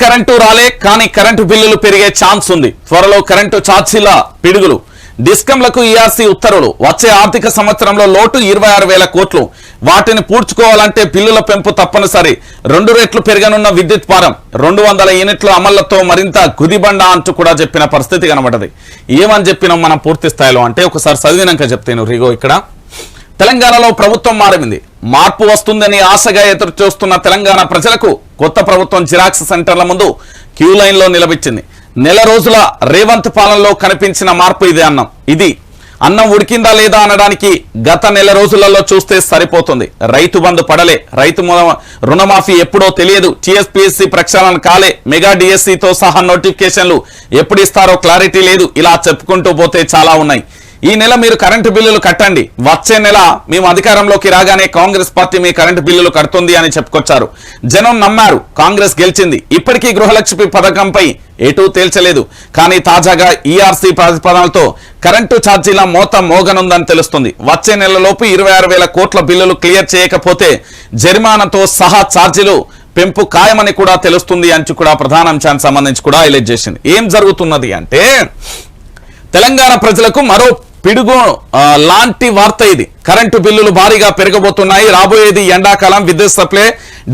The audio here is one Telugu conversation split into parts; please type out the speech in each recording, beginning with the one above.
కరెంటు రాలే కానీ కరెంటు బిల్లులు పెరిగే ఛాన్స్ ఉంది. త్వరలో కరెంటు ఛార్జీల పిడుగులు. డిస్కంలకు ఈఆర్సీ ఉత్తర్వులు. వచ్చే ఆర్థిక సంవత్సరంలో లోటు ఇరవై ఆరు వేల కోట్లు. వాటిని పూడ్చుకోవాలంటే బిల్లుల పెంపు తప్పనిసరి. రెండు రెట్లు పెరగనున్న విద్యుత్ పారం రెండు వందల యూనిట్ల అమళ్ళతో మరింత గుదిబండ అంటూ కూడా చెప్పిన పరిస్థితి కనబడ్డది ఏమని చెప్పినాం మనం పూర్తి స్థాయిలో? అంటే ఒకసారి చదివినాక చెప్తాను. రిగో ఇక్కడ. తెలంగాణలో ప్రభుత్వం మారింది మార్పు వస్తుందని ఆశగా ఎదురు చూస్తున్న తెలంగాణ ప్రజలకు కొత్త ప్రభుత్వం జిరాక్స్ సెంటర్ల ముందు క్యూ లైన్లో నిలబెట్టింది. నెల రోజుల రేవంత్ పాలనలో కనిపించిన మార్పు ఇది అన్నం. ఇది అన్నం ఉడికిందా లేదా అనడానికి గత నెల రోజులలో చూస్తే సరిపోతుంది. రైతు బంధు పడలే. రైతు రుణమాఫీ ఎప్పుడో తెలియదు. టీఎస్పీఎస్సీ ప్రక్షాళన కాలే. మెగా డిఎస్సీతో సహా నోటిఫికేషన్లు ఎప్పుడు ఇస్తారో క్లారిటీ లేదు. ఇలా చెప్పుకుంటూ పోతే చాలా ఉన్నాయి. ఈ నెల మీరు కరెంటు బిల్లులు కట్టండి. వచ్చే నెల మేము అధికారంలోకి రాగానే కాంగ్రెస్ పార్టీ మీ కరెంటు బిల్లులు కడుతుంది అని చెప్పుకొచ్చారు. జనం నమ్మారు కాంగ్రెస్ గెలిచింది. ఇప్పటికీ గృహలక్ష్మి పథకంపై ఎటూ తేల్చలేదు. కానీ తాజాగా ఈఆర్సీ ప్రతిపాదనలతో కరెంటు ఛార్జీల మోత మోగనుందని తెలుస్తుంది. వచ్చే నెలలోపు ఇరవై ఆరు వేల కోట్ల బిల్లులు క్లియర్ చేయకపోతే జరిమానాతో సహా ఛార్జీలు పెంపు ఖాయమని కూడా తెలుస్తుంది అని కూడా ప్రధాన అంశానికి సంబంధించి కూడా హైలైట్ చేసింది. ఏం జరుగుతున్నది అంటే తెలంగాణ ప్రజలకు మరో పిడుగు లాంటి వార్త ఇది. కరెంటు బిల్లులు భారీగా పెరగబోతున్నాయి. రాబోయేది ఎండాకాలం విద్యుత్ సప్లై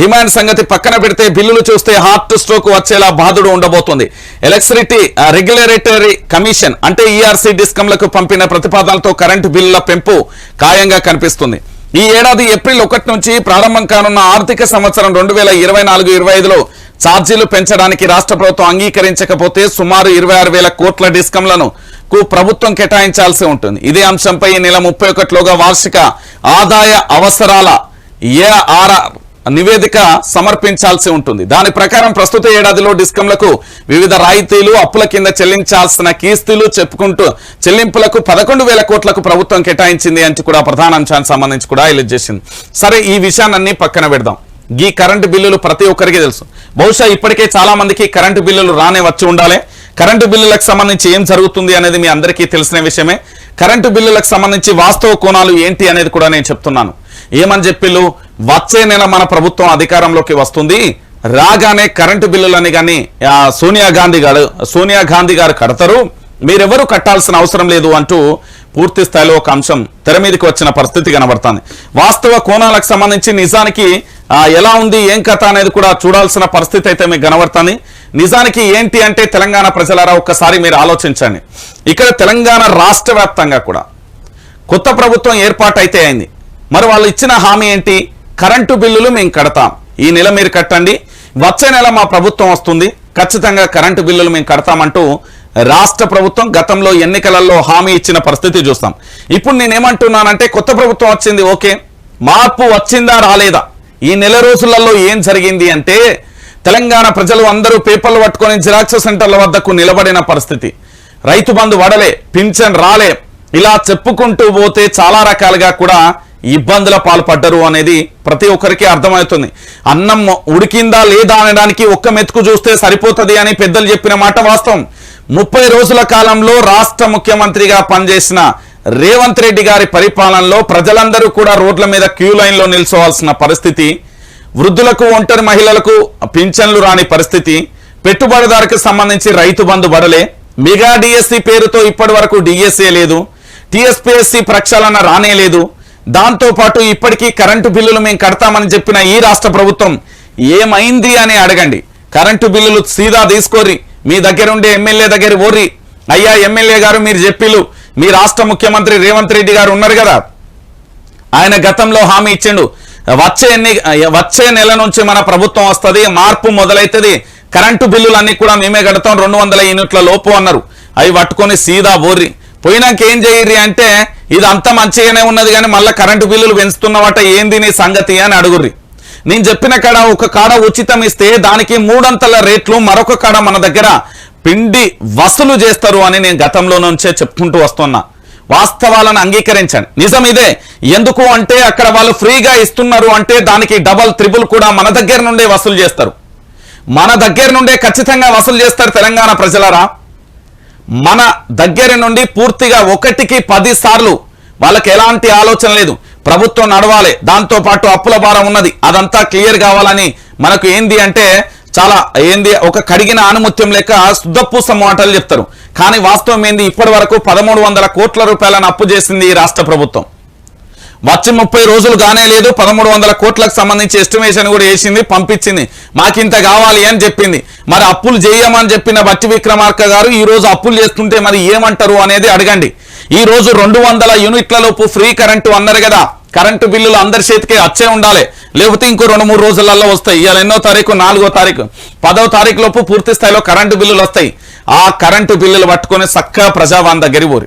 డిమాండ్ సంగతి పక్కన పెడితే బిల్లులు చూస్తే హార్ట్ స్ట్రోక్ వచ్చేలా బాధుడు ఉండబోతుంది. ఎలక్ట్రిసిటీ రెగ్యులేటరీ కమిషన్ అంటే ఈఆర్సీ డిస్కంలకు పంపిన ప్రతిపాదనలతో కరెంటు బిల్లుల పెంపు ఖాయంగా కనిపిస్తుంది. ఈ ఏడాది ఏప్రిల్ ఒకటి నుంచి ప్రారంభం కానున్న ఆర్థిక సంవత్సరం రెండు వేల ఇరవై నాలుగు ఇరవై ఐదులో ఛార్జీలు పెంచడానికి రాష్ట్ర ప్రభుత్వం అంగీకరించకపోతే సుమారు ఇరవై ఆరు వేల కోట్ల డిస్కంలను కు ప్రభుత్వం కేటాయించాల్సి ఉంటుంది. ఇదే అంశంపై ఈ నెల ముప్పై ఒకటిలోగా వార్షిక ఆదాయ అవసరాల ఏఆర్ఆర్ నివేదిక సమర్పించాల్సి ఉంటుంది. దాని ప్రకారం ప్రస్తుత ఏడాదిలో డిస్కంలకు వివిధ రాయితీలు అప్పుల కింద చెల్లించాల్సిన కీస్తీలు చెప్పుకుంటూ చెల్లింపులకు పదకొండు వేల కోట్లకు ప్రభుత్వం కేటాయించింది అని కూడా ప్రధాన అంశానికి సంబంధించి కూడా హైలైట్ చేసింది. సరే ఈ విషయాన్ని పక్కన పెడదాం. ఈ కరెంటు బిల్లులు ప్రతి ఒక్కరికి తెలుసు. బహుశా ఇప్పటికే చాలా మందికి కరెంటు బిల్లులు రానే వచ్చి ఉండాలి. కరెంటు బిల్లులకు సంబంధించి ఏం జరుగుతుంది అనేది మీ అందరికీ తెలిసిన విషయమే. కరెంటు బిల్లులకు సంబంధించి వాస్తవ కోణాలు ఏంటి అనేది కూడా నేను చెప్తున్నాను. ఏమని చెప్పిళ్ళు వచ్చే నెల మన ప్రభుత్వం అధికారంలోకి వస్తుంది. రాగానే కరెంటు బిల్లులని కానీ సోనియా గాంధీ గారు సోనియా గాంధీ గారు కడతారు. మీరెవరు కట్టాల్సిన అవసరం లేదు అంటూ పూర్తి స్థాయిలో ఒక అంశం తెర మీదకి వచ్చిన పరిస్థితి కనబడుతుంది. వాస్తవ కోణాలకు సంబంధించి నిజానికి ఎలా ఉంది ఏం కథ అనేది కూడా చూడాల్సిన పరిస్థితి అయితే మీకు కనబడుతుంది. నిజానికి ఏంటి అంటే తెలంగాణ ప్రజలారా ఒక్కసారి మీరు ఆలోచించండి. ఇక్కడ తెలంగాణ రాష్ట్ర వ్యాప్తంగా కూడా కొత్త ప్రభుత్వం ఏర్పాటు అయితే అయింది. మరి వాళ్ళు ఇచ్చిన హామీ ఏంటి? కరెంటు బిల్లులు మేము కడతాం. ఈ నెల మీరు కట్టండి. వచ్చే నెల మా ప్రభుత్వం వస్తుంది. ఖచ్చితంగా కరెంటు బిల్లులు మేము కడతామంటూ రాష్ట్ర ప్రభుత్వం గతంలో ఎన్నికలలో హామీ ఇచ్చిన పరిస్థితి చూస్తాం. ఇప్పుడు నేనేమంటున్నానంటే కొత్త ప్రభుత్వం వచ్చింది ఓకే. మార్పు వచ్చిందా రాలేదా? ఈ నెల రోజులలో ఏం జరిగింది అంటే తెలంగాణ ప్రజలు అందరూ పేపర్లు పట్టుకొని జిరాక్స్ సెంటర్ల వద్దకు నిలబడిన పరిస్థితి. రైతు బంధు వడలే పింఛన్ రాలే ఇలా చెప్పుకుంటూ పోతే చాలా రకాలుగా కూడా ఇబ్బందుల పాల్పడ్డరు అనేది ప్రతి ఒక్కరికి అర్థమవుతుంది. అన్నం ఉడికిందా లేదా అనడానికి ఒక్క మెతుకు చూస్తే సరిపోతుంది అని పెద్దలు చెప్పిన మాట వాస్తవం. ముప్పై రోజుల కాలంలో రాష్ట్ర ముఖ్యమంత్రిగా పనిచేసిన రేవంత్ రెడ్డి గారి పరిపాలనలో ప్రజలందరూ కూడా రోడ్ల మీద క్యూ లైన్లో నిల్చోవాల్సిన పరిస్థితి వృద్ధులకు ఒంటరి మహిళలకు పింఛన్లు రాని పరిస్థితి పెట్టుబడిదారుకి సంబంధించి రైతు బంధు బడలే మెగా డిఎస్సి పేరుతో ఇప్పటి వరకు డిఎస్ఏ లేదు టిఎస్పిఎస్సి ప్రక్షాళన రానే లేదు. దాంతో పాటు ఇప్పటికీ కరెంటు బిల్లులు మేము కడతామని చెప్పిన ఈ రాష్ట్ర ప్రభుత్వం ఏమైంది అని అడగండి. కరెంటు బిల్లులు సీదా తీసుకోరి మీ దగ్గరుండే ఎమ్మెల్యే దగ్గర ఓర్రి. అయ్యా ఎమ్మెల్యే గారు మీరు చెప్పిలు మీ రాష్ట్ర ముఖ్యమంత్రి రేవంత్ రెడ్డి గారు ఉన్నారు కదా? ఆయన గతంలో హామీ ఇచ్చిండు. వచ్చే ఎన్ని వచ్చే నెల నుంచి మన ప్రభుత్వం వస్తుంది మార్పు మొదలైతది కరెంటు బిల్లులన్నీ కూడా మేమే కడతాం రెండు వందల యూనిట్ల లోపు అన్నారు. అవి పట్టుకొని సీదా బోర్రి. పోయినాక ఏం చేయర్రి అంటే ఇది అంత మంచిగానే ఉన్నది కానీ మళ్ళీ కరెంటు బిల్లులు పెంచుతున్నవాట ఏంది నీ సంగతి అని అడుగుర్రి. నేను చెప్పిన కాడ ఒక కాడ ఉచితం ఇస్తే దానికి మూడంతల రేట్లు మరొక కాడ మన దగ్గర పిండి వసూలు చేస్తారు అని నేను గతంలో నుంచే చెప్పుకుంటూ వస్తున్నా. వాస్తవాలను అంగీకరించండి. నిజం ఇదే. ఎందుకు అంటే అక్కడ వాళ్ళు ఫ్రీగా ఇస్తున్నారు అంటే దానికి డబల్ త్రిబుల్ కూడా మన దగ్గర నుండే వసూలు చేస్తారు. మన దగ్గర నుండే ఖచ్చితంగా వసూలు చేస్తారు తెలంగాణ ప్రజలరా? మన దగ్గర నుండి పూర్తిగా ఒకటికి పది సార్లు వాళ్ళకి ఎలాంటి ఆలోచన లేదు. ప్రభుత్వం నడవాలి. దాంతో పాటు అప్పుల భారం ఉన్నది. అదంతా క్లియర్ కావాలని మనకు ఏంది అంటే చాలా ఏంది ఒక కడిగిన ఆనుముత్యం లెక్క శుద్ధపూస మాటలు చెప్తారు. కానీ వాస్తవం ఏంది ఇప్పటి వరకు పదమూడు వందల కోట్ల రూపాయలను అప్పు చేసింది ఈ రాష్ట్ర ప్రభుత్వం. వచ్చి ముప్పై రోజులు కానే లేదు పదమూడు వందల కోట్లకు సంబంధించి ఎస్టిమేషన్ కూడా వేసింది పంపించింది. మాకింత కావాలి అని చెప్పింది. మరి అప్పులు చేయమని చెప్పిన బట్టి విక్రమార్క గారు ఈ రోజు అప్పులు చేస్తుంటే మరి ఏమంటారు అనేది అడగండి. ఈ రోజు రెండు వందల యూనిట్ల లోపు ఫ్రీ కరెంటు అన్నారు కదా కరెంటు బిల్లులు అందరి చేతికి వచ్చే ఉండాలి. లేకపోతే ఇంకో రెండు మూడు రోజులలో వస్తాయి. ఇవాళ ఎన్నో తారీఖు? నాలుగో తారీఖు. పదో తారీఖు లోపు పూర్తి స్థాయిలో కరెంటు బిల్లులు వస్తాయి. ఆ కరెంటు బిల్లులు పట్టుకొని చక్కగా ప్రజావాణి దగ్గర ఊరి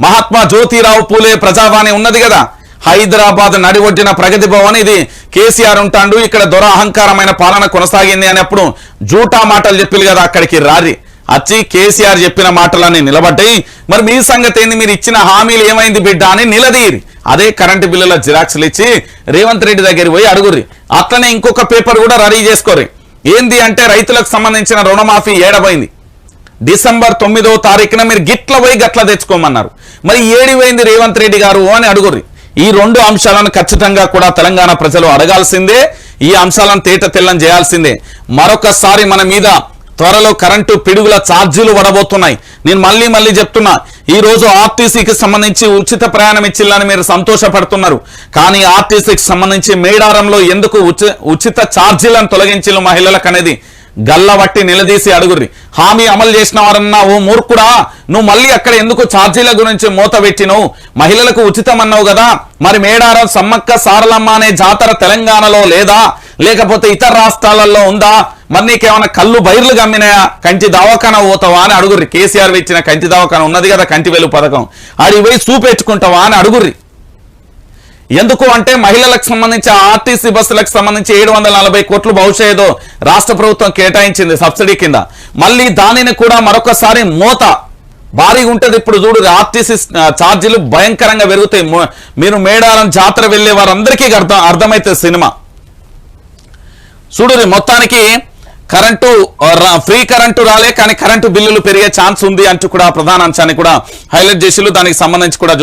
మహాత్మా జ్యోతిరావు పూలే ప్రజావాణి ఉన్నది కదా. హైదరాబాద్ నడివొడ్డిన ప్రగతి భవన్ ఇది. కేసీఆర్ ఉంటాడు ఇక్కడ దొర అహంకారమైన పాలన కొనసాగింది అనేప్పుడు జూటా మాటలు చెప్పింది కదా అక్కడికి రారి. వచ్చి కేసీఆర్ చెప్పిన మాటలన్నీ నిలబడ్డాయి. మరి మీ సంగతి ఏంది మీరు ఇచ్చిన హామీలు ఏమైంది బిడ్డ అని నిలదీరి. అదే కరెంటు బిల్లుల జిరాక్స్లు ఇచ్చి రేవంత్ రెడ్డి దగ్గరికి పోయి అడుగుర్రి. అట్లనే ఇంకొక పేపర్ కూడా రెడీ చేసుకోరి ఏంది అంటే రైతులకు సంబంధించిన రుణమాఫీ ఏడబోయింది. డిసెంబర్ తొమ్మిదో తారీఖున మీరు గిట్ల పోయి గట్ల తెచ్చుకోమన్నారు. మరి ఏడిపోయింది రేవంత్ రెడ్డి గారు అని అడుగుర్రి. ఈ రెండు అంశాలను ఖచ్చితంగా కూడా తెలంగాణ ప్రజలు అడగాల్సిందే ఈ అంశాలను తేట తెల్లం చేయాల్సిందే. మరొకసారి మన మీద త్వరలో కరెంటు పిడుగుల ఛార్జీలు పడబోతున్నాయి నేను మళ్ళీ మళ్ళీ చెప్తున్నా ఈ రోజు ఆర్టీసీకి సంబంధించి ఉచిత ప్రయాణం ఇచ్చిల్లని మీరు సంతోషపడుతున్నారు. కానీ ఆర్టీసీకి సంబంధించి మేడారంలో ఎందుకు ఉచి- ఉచిత ఛార్జీలను తొలగించిన మహిళలకు అనేది గల్లబట్టి నిలదీసి అడుగుర్రి. హామీ అమలు చేసిన వారన్నా ఓ మూర్ఖుడా నువ్వు మళ్ళీ అక్కడ ఎందుకు ఛార్జీల గురించి మూత పెట్టినవు? మహిళలకు ఉచితం అన్నావు కదా మరి మేడారం సమ్మక్క సారలమ్మ అనే జాతర తెలంగాణలో లేదా? లేకపోతే ఇతర రాష్ట్రాలలో ఉందా? మరి నీకేమైనా కళ్ళు బైర్లు గమ్మినాయా కంటి దవాఖాన పోతావా అని అడుగుర్రి. కేసీఆర్ ఇచ్చిన కంటి దవాఖాన ఉన్నది కదా కంటి వెలు పథకం. అడిగి పోయి చూపెట్టుకుంటావా అని అడుగుర్రి. ఎందుకు అంటే మహిళలకు సంబంధించి ఆర్టీసీ బస్సులకు సంబంధించి ఏడు వందల నలభై కోట్లు బహుశా ఏదో రాష్ట్ర ప్రభుత్వం కేటాయించింది సబ్సిడీ కింద. మళ్ళీ దానిని కూడా మరొకసారి మోత. భారీగా ఉంటుంది ఇప్పుడు చూడు ఆర్టీసీ ఛార్జీలు భయంకరంగా పెరుగుతాయి. మీరు మేడారం జాతర వెళ్ళే వారందరికీ అర్థం అర్థమైతే సినిమా. చూడు మొత్తానికి కరెంటు ఫ్రీ కరెంటు రాలే కానీ కరెంటు బిల్లులు పెరిగే ఛాన్స్ ఉంది అంటూ కూడా ప్రధాన అంశాన్ని కూడా హైలైట్ చేసిలు దానికి సంబంధించి కూడా